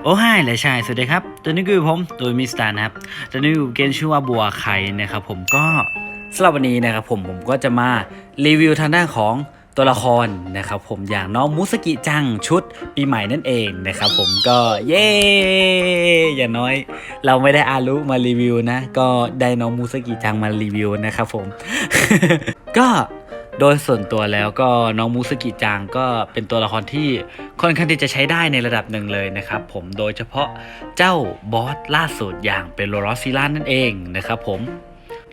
โอ้ไฮและชายสวัสดีครับตัวนี้คือผมตัวมิสตาร์นะครับตัวนี้คือเกมชื่อว่าบัวไข่นะครับผมก็สำหรับวันนี้นะครับผมผมก็จะมารีวิวทางด้านของตัวละครนะครับผมอย่างน้องมุสกิจังชุดปีใหม่นั่นเองนะครับผมก็เย้อย่างน้อย เราไม่ได้อารุมารีวิวนะ ก็ได้น้องมุสกิจังมารีวิวนะครับผม ก็ โดยส่วนตัวแล้วก็น้องมุสกิจังก็เป็นตัวละครที่ค่อนข้างที่จะใช้ได้ในระดับหนึ่งเลยนะครับผมโดยเฉพาะเจ้าบอสล่าสุดอย่างเป็นโรรอสซิล่านั่นเองนะครับผม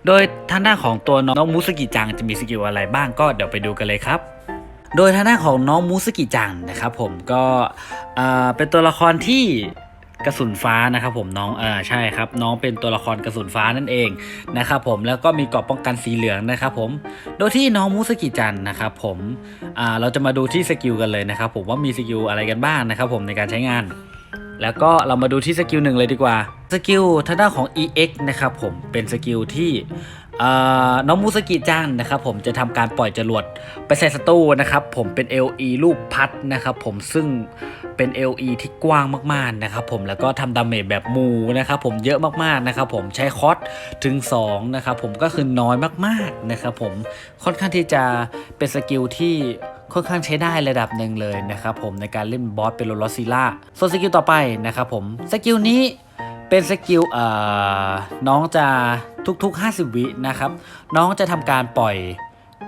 โดยทางด้านของตัวน้องมุสกิจังจะมีสกิลอะไรบ้างก็เดี๋ยวไปดูกันเลยครับโดยทางด้านของน้องมุสกิจังนะครับผมก็เป็นตัวละครที่ กระสุนฟ้านะครับผมน้องเออใช่ครับ น้องเป็นตัวละครกระสุนฟ้านั่นเองนะครับผมแล้วก็มีเกราะป้องกันสีเหลืองนะครับผมโดยที่น้องมุสกิจันนะครับผมอ่าเราจะมาดูที่สกิลกันเลยนะครับผมว่ามีสกิลอะไรกันบ้างนะครับผมในการใช้งาน แล้วก็เรามาดูที่สกิลหนึ่งเลยดีกว่า สกิลทางด้านของ EX นะครับผมเป็นสกิลที่น้องมุสกิจังนะครับผมจะทำการปล่อยจรวดไปใส่ศัตรูนะครับผมเป็น LE ลูกพัดนะครับผมซึ่งเป็น LE ที่กว้างมากๆนะครับผมแล้วก็ทำดาเมจแบบมูนะครับผมเยอะมากๆนะครับผมใช้คอสถึง2นะครับผมก็คือน้อยมากๆนะครับผมค่อนข้างที่จะเป็นสกิลที่ค่อนข้างใช้ได้ระดับหนึ่งเลยนะครับผมในการเล่นบอสเป็นโรลอซิล่าส่วนสกิลต่อไปนะครับผมสกิลนี้ เป็นสกิลเอ่อน้องจะทุกๆ 50 วินะครับ น้องจะทำการปล่อย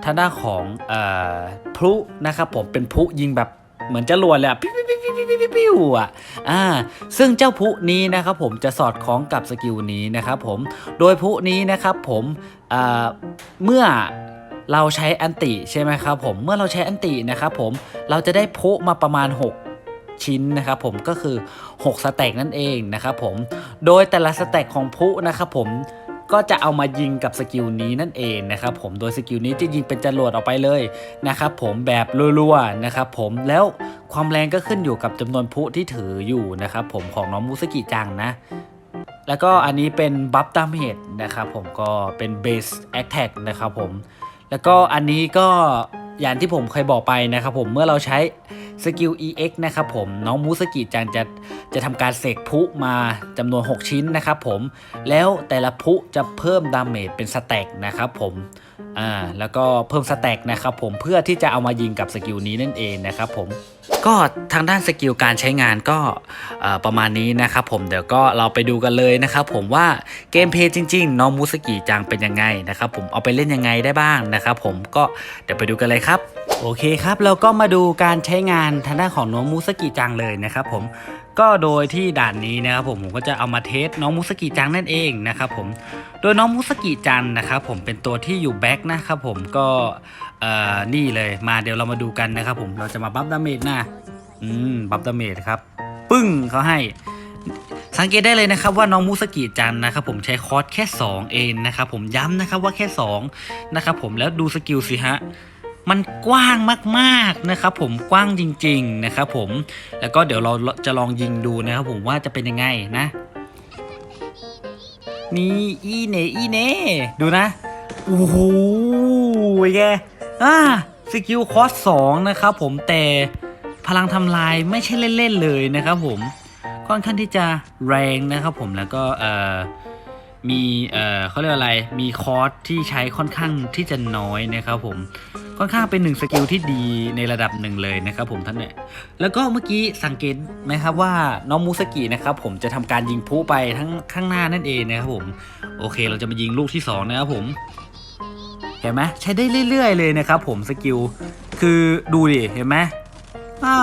ทางด้านของเอ่อพลุนะครับผมเป็นพลุยิงแบบเหมือนจะรวดเลยอะปิ้วปิ้วปิ้วปิ้วปิ้วปิ้วปิ้วอะอ่าซึ่งเจ้าพลุนี้นะครับผมจะสอดคล้องกับสกิลนี้นะครับผมโดยพลุนี้นะครับผมเอ่าเมื่อเราใช้อันติใช่ไหมครับผมเมื่อเราใช้อันตินะครับผมเราจะได้พุมาประมาณ 6 ชิ้นนะครับผมก็คือ 6 สแต็กนั่นเองนะครับผมโดยแต่ละสแต็กของพุนะครับผมก็จะเอามายิงกับสกิลนี้นั่นเองนะครับผมโดยสกิลนี้จะยิงเป็นจรวดออกไปเลยนะครับผมแบบรัวๆนะครับผมแล้วความแรงก็ขึ้นอยู่กับจำนวนพุที่ถืออยู่นะครับผมของน้องมุสกิจังนะ แล้วก็อันนี้เป็นบัฟดาเมจนะครับผมก็เป็นเบสแอคแท็กนะครับผมแล้วก็อันนี้ก็อย่างที่ผมเคยบอกไปนะครับผมเมื่อเราใช้ สกิล EX นะครับผมน้องมูสกิจังจะจะทำการเสกพุมาจำนวน 6 ชิ้นนะครับผมแล้วแต่ละพุจะเพิ่มดาเมจเป็นสแต็กนะครับผมอ่าแล้วก็เพิ่มสแต็กนะครับผมเพื่อที่จะเอามายิงกับสกิลนี้นั่นเองนะครับผมก็ทางด้านสกิลการใช้งานก็ประมาณนี้นะครับผมเดี๋ยวก็เราไปดูกันเลยนะครับผมว่าเกมเพย์จริงๆน้องมูสกิจังเป็นยังไงนะครับผมเอาไปเล่นยังไงได้บ้างนะครับผมก็เดี๋ยวไปดูกันเลยครับ โอเคครับเราก็มาดูการใช้งานทางด้านของน้องมูสกิจังเลยนะครับผมก็โดยที่ด่านนี้นะครับผมผมก็จะเอามาเทสน้องมูสกิจังนั่นเองนะครับผมโดยน้องมูสกิจังนะครับผมเป็นตัวที่อยู่แบ็คนะครับผมก็นี่เลยมาเดี๋ยวเรามาดูกันนะครับผมเราจะมาบัฟดาเมจนะอืมบัฟดาเมจครับ ปึ้งเขาให้สังเกตได้เลยนะครับว่าน้องมูสกิจันนะครับผมใช้คอร์สแค่ 2 เองนะครับผมย้ำนะครับว่าแค่2นะครับผมแล้วดูสกิลสิฮะ มันกว้างมากๆนะครับผมกว้างจริง ๆนะครับผมแล้วก็เดี๋ยวเราจะลองยิงดูนะครับผมว่าจะเป็นยังไงนะนี่อีเนอีเนดูนะโอ้โหแกอ่าสกิลคอสสองนะครับผมแต่พลังทำลายไม่ใช่เล่น ๆ เลยนะครับผมค่อนข้างที่จะแรงนะครับผมแล้วก็เอ่อ มีเอ่อเขาเรียกอะไรมีคอร์สที่ใช้ค่อนข้างที่จะน้อยนะครับผมค่อนข้างเป็นหนึ่งสกิลที่ดีในระดับหนึ่งเลยนะครับผมท่านเนี่ยแล้วก็เมื่อกี้สังเกตไหมครับว่าน้องมูสกินะครับผมจะทำการยิงพลุไปทั้งข้างหน้านั่นเองนะครับผมโอเค เราจะมายิงลูกที่สองนะครับผมเห็นไหมใช้ได้เรื่อย ๆ เลยนะครับผมสกิลคือดูดิเห็นไหมอ่า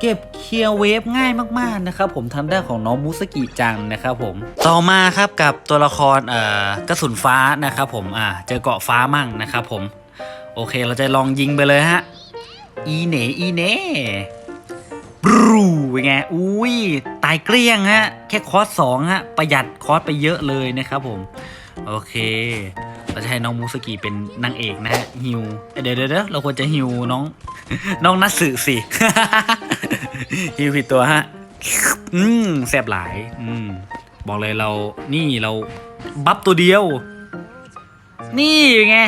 เก็บเคลียร์เวฟง่ายมากๆนะครับผมทำได้านของน้องมุสกิจังนะครับผมต่อมาครับกับตัวละครเอ่อกระสุนฟ้านะครับผมอ่าเจอเกาะฟ้ามั่งนะครับผม โอเคเราจะลองยิงไปเลยฮะอีเนอีเนบรูเป็นไงอุ้ยตายเกลี้ยงฮะแค่คอร์สสองฮะประหยัดคอร์สไปเยอะเลยนะครับผม โอเค เราจะให้น้องมูสกิเป็นนางเอกนะฮะฮิวเดี๋ยวเดี๋ยวเราควรจะฮิวน้อง น้องนัทสึสิฮิวผิดตัวฮะอืมแสบหลาย อืมบอกเลยเรานี่เราบัฟตัวเดียว นี่ไง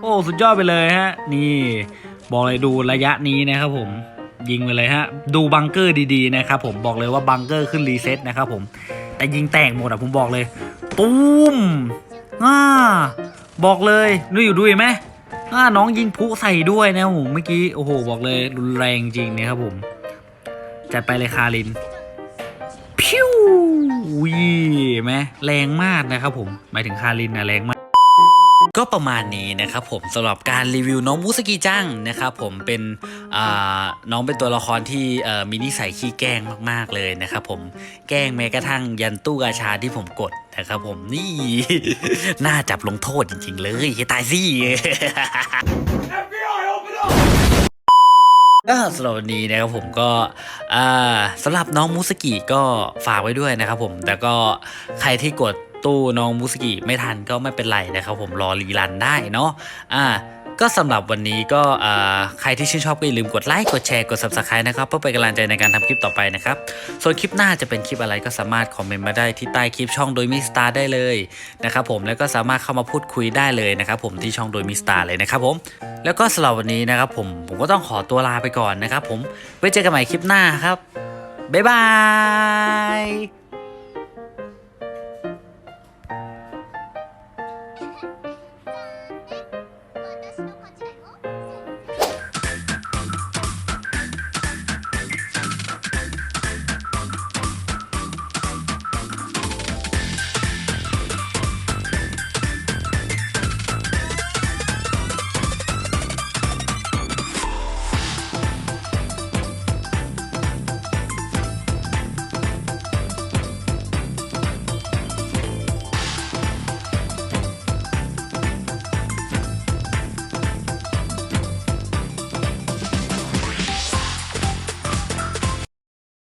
โอ้สุดยอดไปเลยฮะ นี่ บอกเลยดูระยะนี้นะครับผมยิงไปเลยฮะ ดูบังเกอร์ดีๆนะครับผมบอกเลยว่าบังเกอร์ขึ้นรีเซ็ตนะครับผม แต่ยิงแตกหมดอะผมบอกเลยตูมอ่า บอกเลยดูอยู่ดูเห็นไหมน้องยิงพุใส่ด้วยนะผมเมื่อกี้โอ้โหบอกเลยรุนแรงจริงนะครับผมจัดไปเลยคารินพิววีไหมแรงมากนะครับผมหมายถึงคารินนะแรงมากก็ประมาณนี้นะครับผมสำหรับการรีวิวน้องมูสกิจังนะครับผมเป็น น้องเป็นตัวละครที่เอ่อมีนิสัยขี้แกล้งมากๆเลยนะครับผมแกล้งแม้กระทั่งยันตู้กาชาที่ผมกดนะครับผมนี่น่าจับลงโทษจริง ๆ เลยให้ตายสิก็สำหรับวันนี้นะครับผมก็อ่าสำหรับน้องมูสกิก็ฝากไว้ด้วยนะครับผมแต่ก็ใครที่กดตู้น้องมูสกิไม่ทันก็ไม่เป็นไรนะครับผมรอรีรันได้เนาะอ่า ก็สำหรับวันนี้ก็ใครที่ชื่นชอบก็อย่าลืมกดไลค์กดแชร์กด subscribe นะครับ เพื่อเป็นกำลังใจในการทำคลิปต่อไปนะครับ ส่วนคลิปหน้าจะเป็นคลิปอะไรก็สามารถคอมเมนต์มาได้ที่ใต้คลิปช่องโดยมิสตาได้เลยนะครับผมแล้วก็สามารถเข้ามาพูดคุยได้เลยนะครับผมที่ช่องโดยมิสตาเลยนะครับผมแล้วก็สำหรับวันนี้นะครับผมผมก็ต้องขอตัวลาไปก่อนนะครับผมไว้เจอกันใหม่คลิปหน้าครับบ๊ายบาย